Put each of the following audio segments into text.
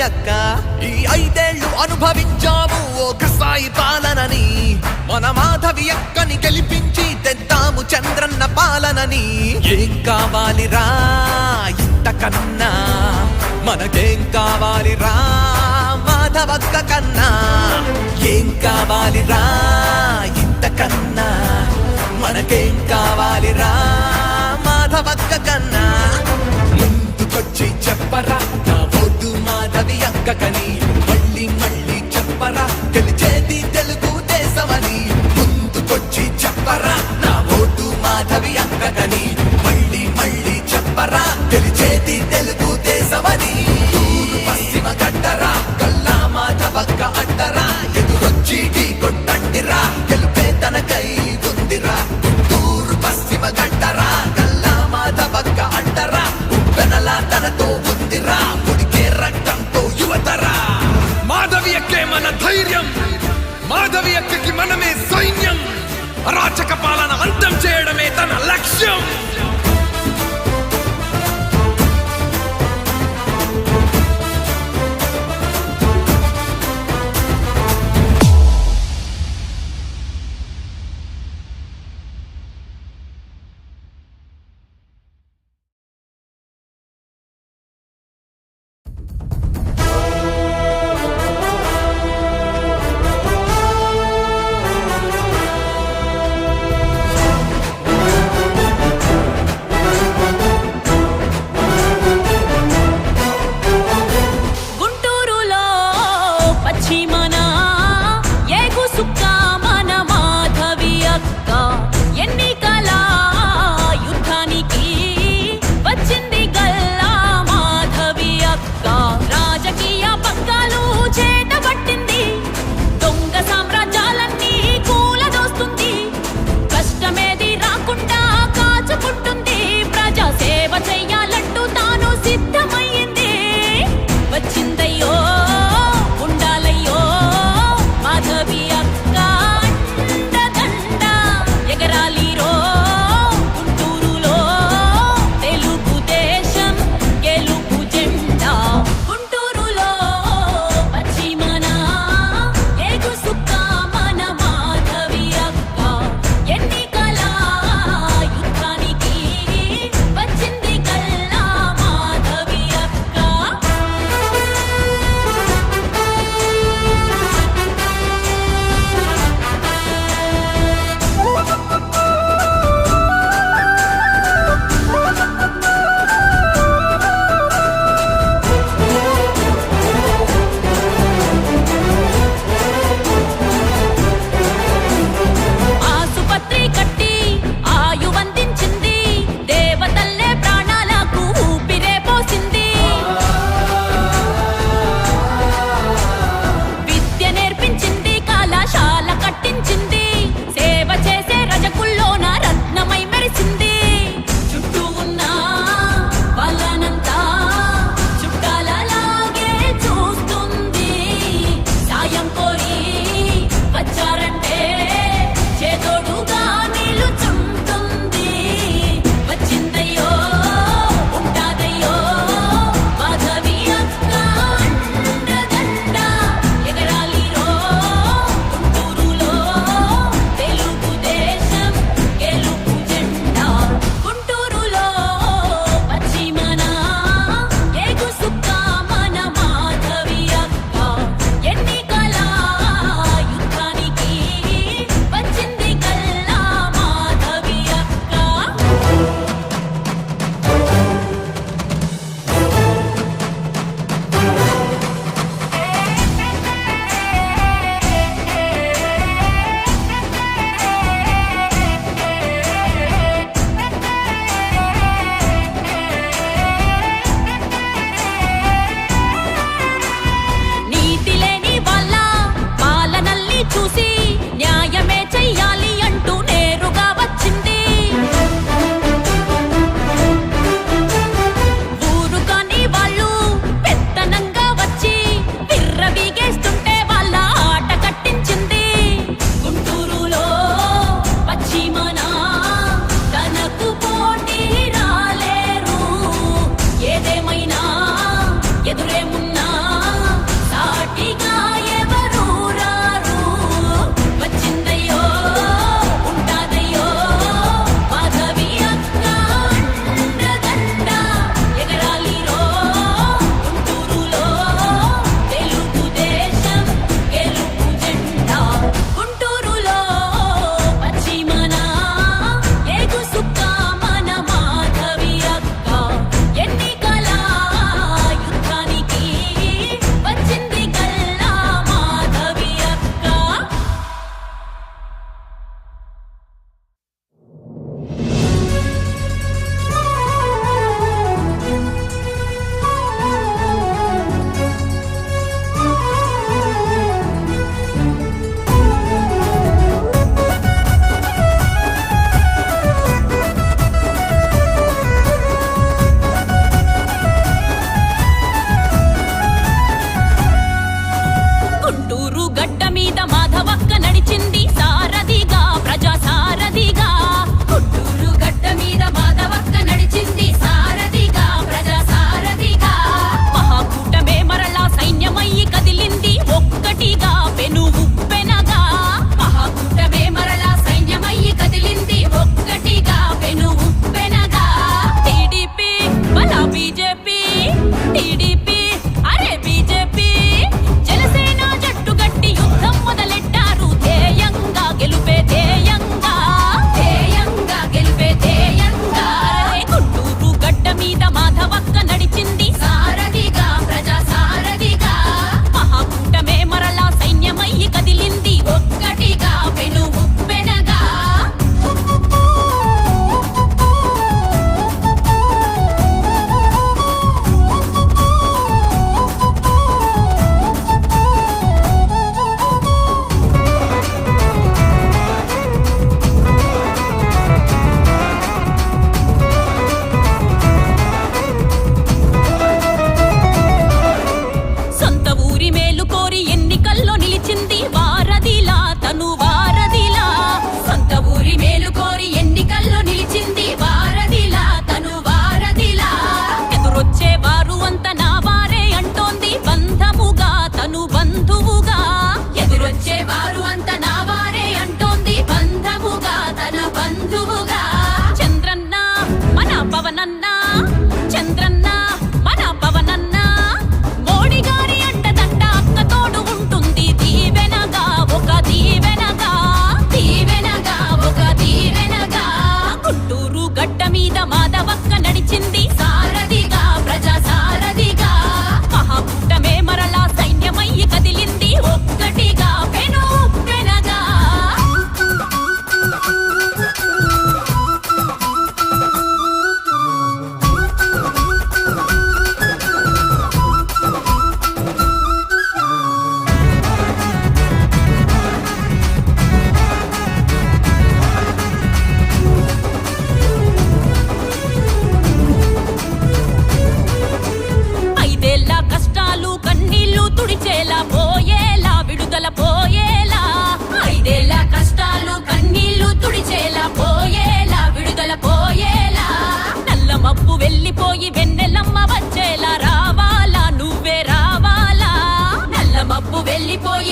అక్క. ఈ ఐదేళ్ళు అనుభవించాము ఓ కసాయి పాలనని. మన మాధవి అక్కని గెలిపించి తెద్దాము చంద్రన్న పాలనని. ఏం కావాలిరా ఇంతకన్నా? మనకేం కావాలిరా మాధవక్క కన్నా? ఏం కావాలిరా ఇంతకన్నా? మనకేం కావాలిరా మాధవక్క కన్నా? ముందుకొచ్చి చెప్పరా నా ఓటు మాధవి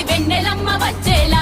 వెన్నెలమ్మ వచ్చేలా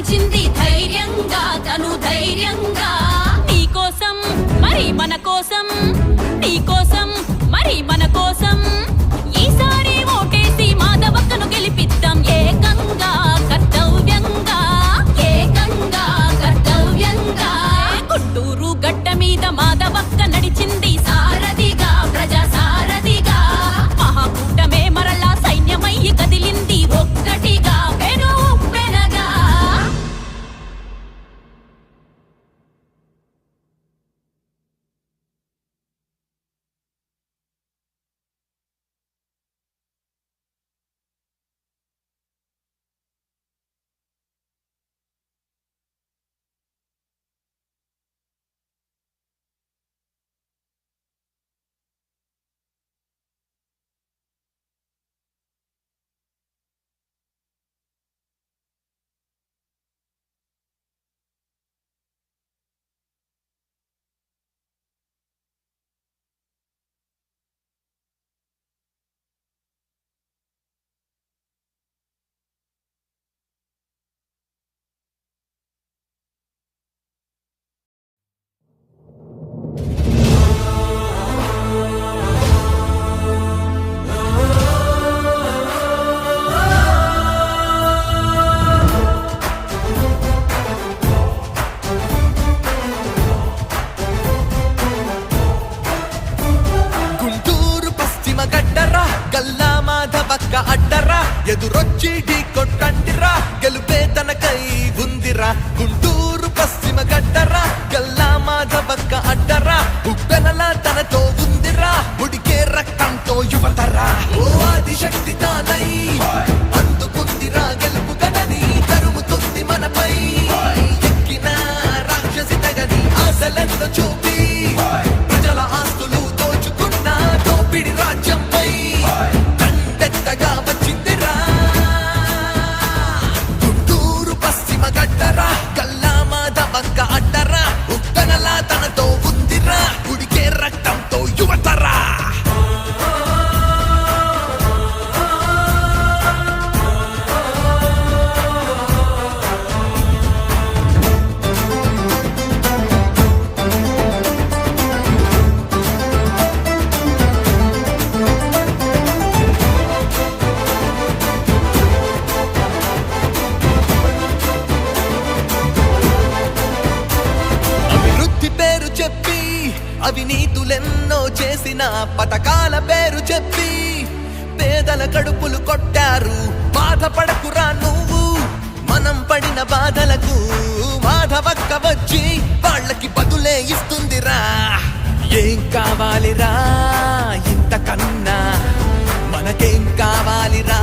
నిలిచింది ధైర్యంగా తను ధైర్యంగా. మీ కోసం మరి మన కోసం కావాలిరా? ఇంతకన్నా మనకేం కావాలిరా?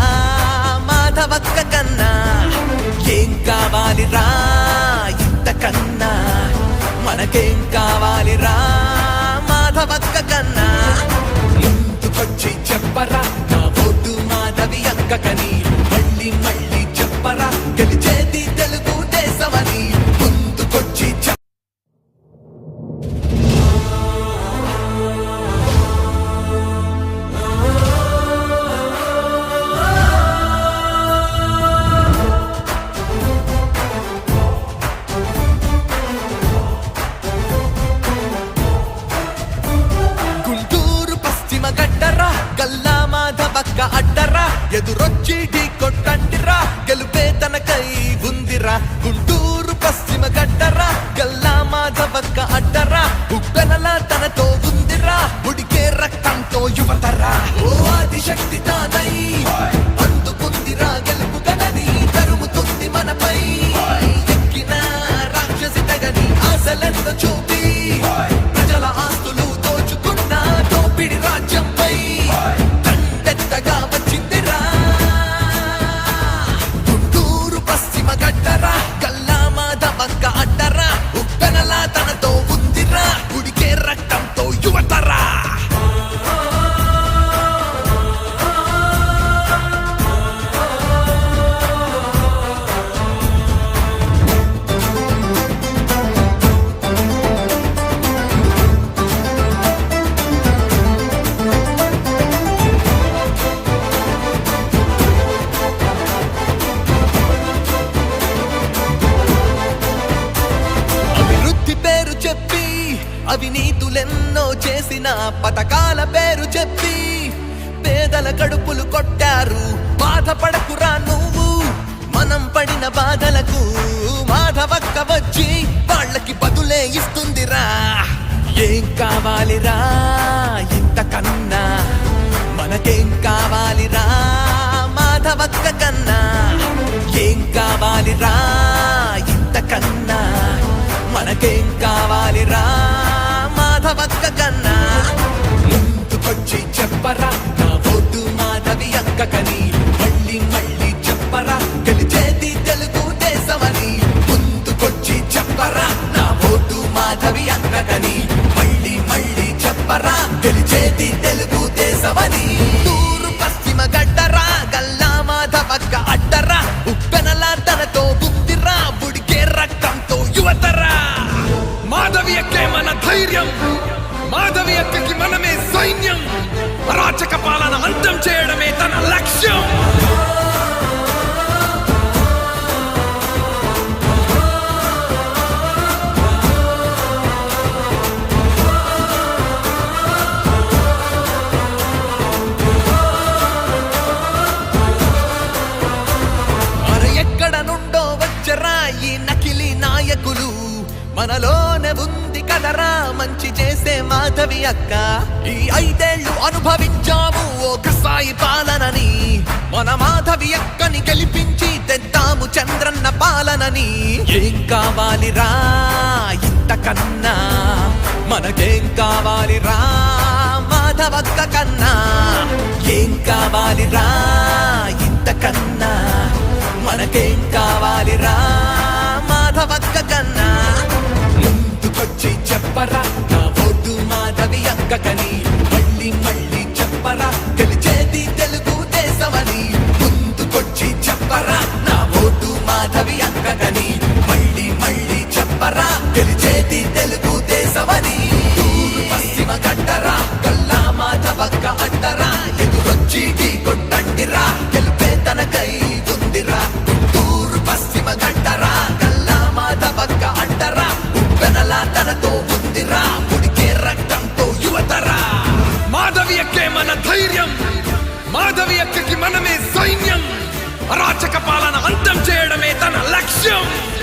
మాధవక్క కన్నా ఏం కావాలిరా? ఇంతకన్నా మనకేం కావాలిరా? మాధవక్క కన్నా ముందుకొచ్చి చెప్పరా? నా ఓటు మాధవి అక్కకని మళ్ళీ మళ్ళీ చెప్పరా? వక్క అడ్డరా. ఎదురొచ్చి ఢీ కొట్టండిరా. గెలుపే తనకై ఉందిరా. గుంటూరు పశ్చిమ గడ్డరా. గల్లా మాధవక్క అడ్డరా. ఉప్పెనలా తనతో ఉందిరా. ఉడికే రక్తంతో యువతరా. కావాలిరా ఇంతకన్నా మనకేం కావాలిరా మాధవక్క కన్నా? ఏం కావాలిరా ఇంతకన్నా మనకేం కావాలిరా మాధవక్క కన్నా? ముందుకొచ్చి చెప్పరా నా ఓటు మాధవి అక్కకని మళ్ళీ మళ్ళీ మళ్ళీ గెలిచేది తెలుగు దేశమని తూరు పశ్చిమ గడ్డరా గల్లా మాధవక్క అడ్డరా ఉప్పెనల తనతో బుద్ధిరా బుడికే రక్తంతో యువతరా. మాధవి అక్కే మన ధైర్యం మాధవి అక్కకి మనమే సైన్యం. అరాచక పాలన అంతం చేయడమే తన లక్ష్యం. చేసే మాధవి అక్క. ఈ ఐదేళ్ళు అనుభవించాము ఓ కసాయి పాలనని. మన మాధవి అక్కని గెలిపించి తెద్దాము చంద్రన్న పాలనని. ఏం కావాలిరా ఇంతకన్నా మనకేం కావాలిరా మాధవక్క కన్నా. ఏం కావాలిరా ఇంతకన్నా మనకేం కావాలిరా మాధవక్క కన్నా. ముందుకొచ్చి చెప్పరా మాధవి మళ్ళీ మళ్ళీ చెప్పరా గెలిచేది తెలుగు దేశమని ముందుకొచ్చి చెప్పరా నా ఓటు మాధవి అక్కకని మళ్ళీ మళ్ళీ చెప్పరా గెలిచేది లక్ష్యం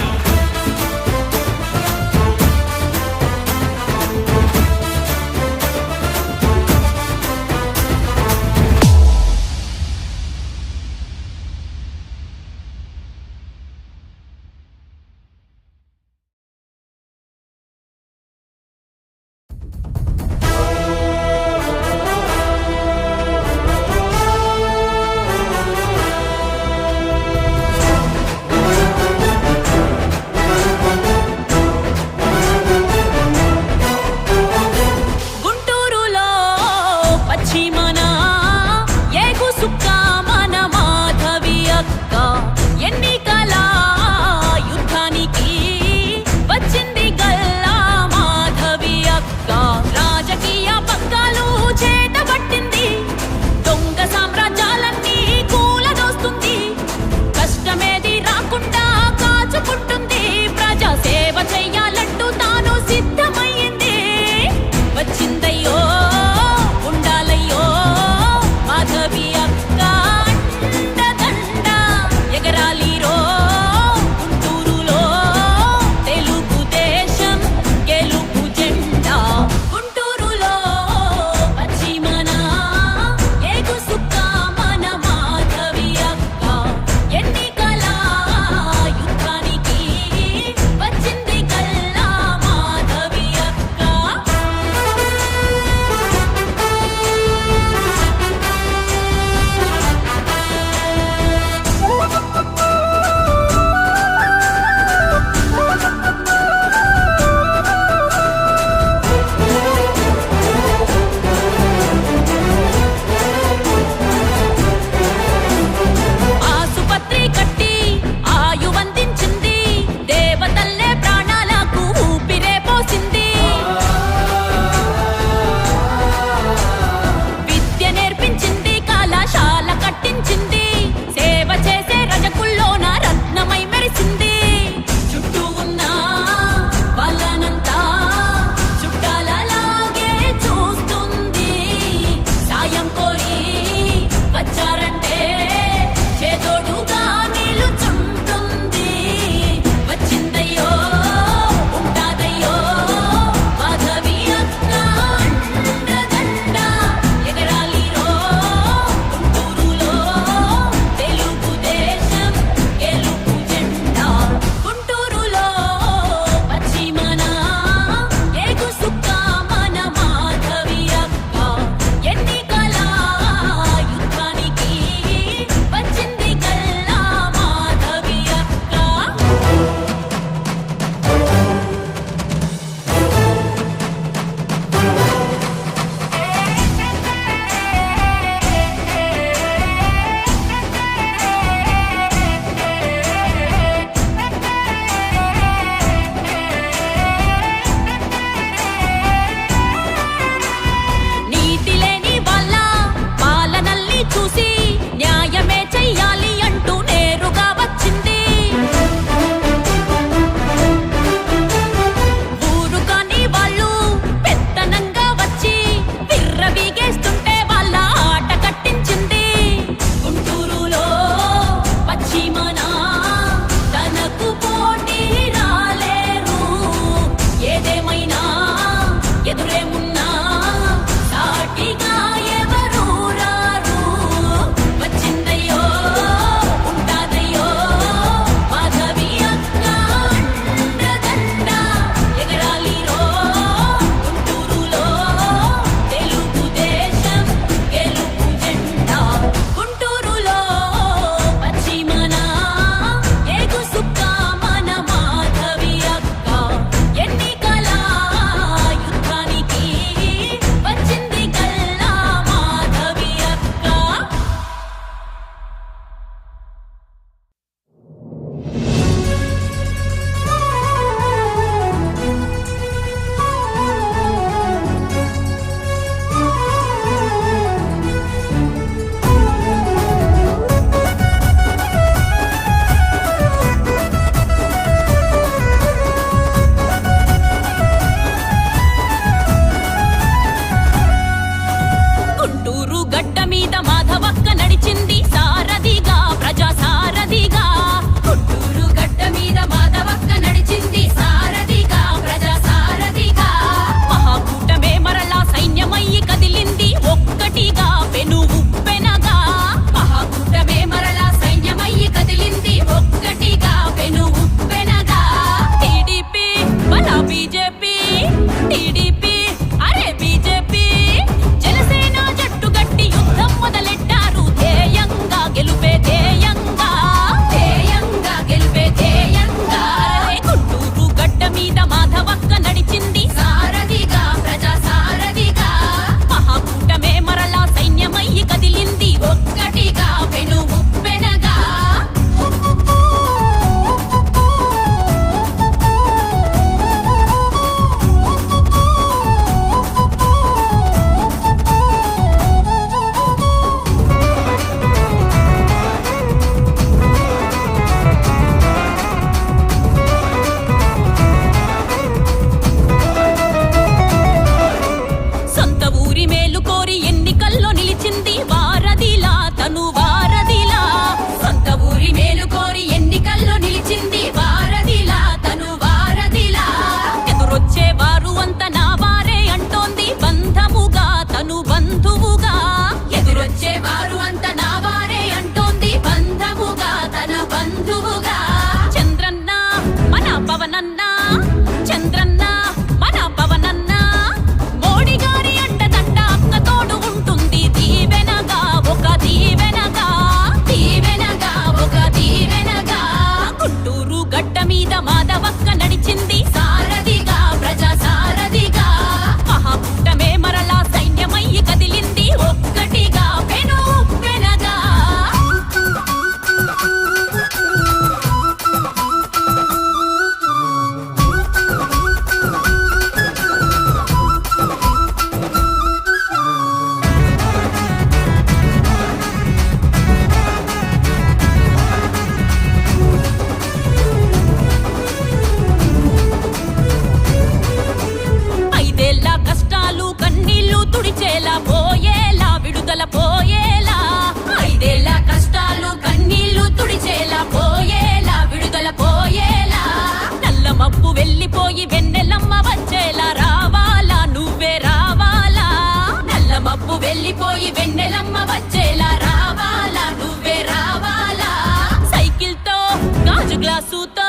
clasuta.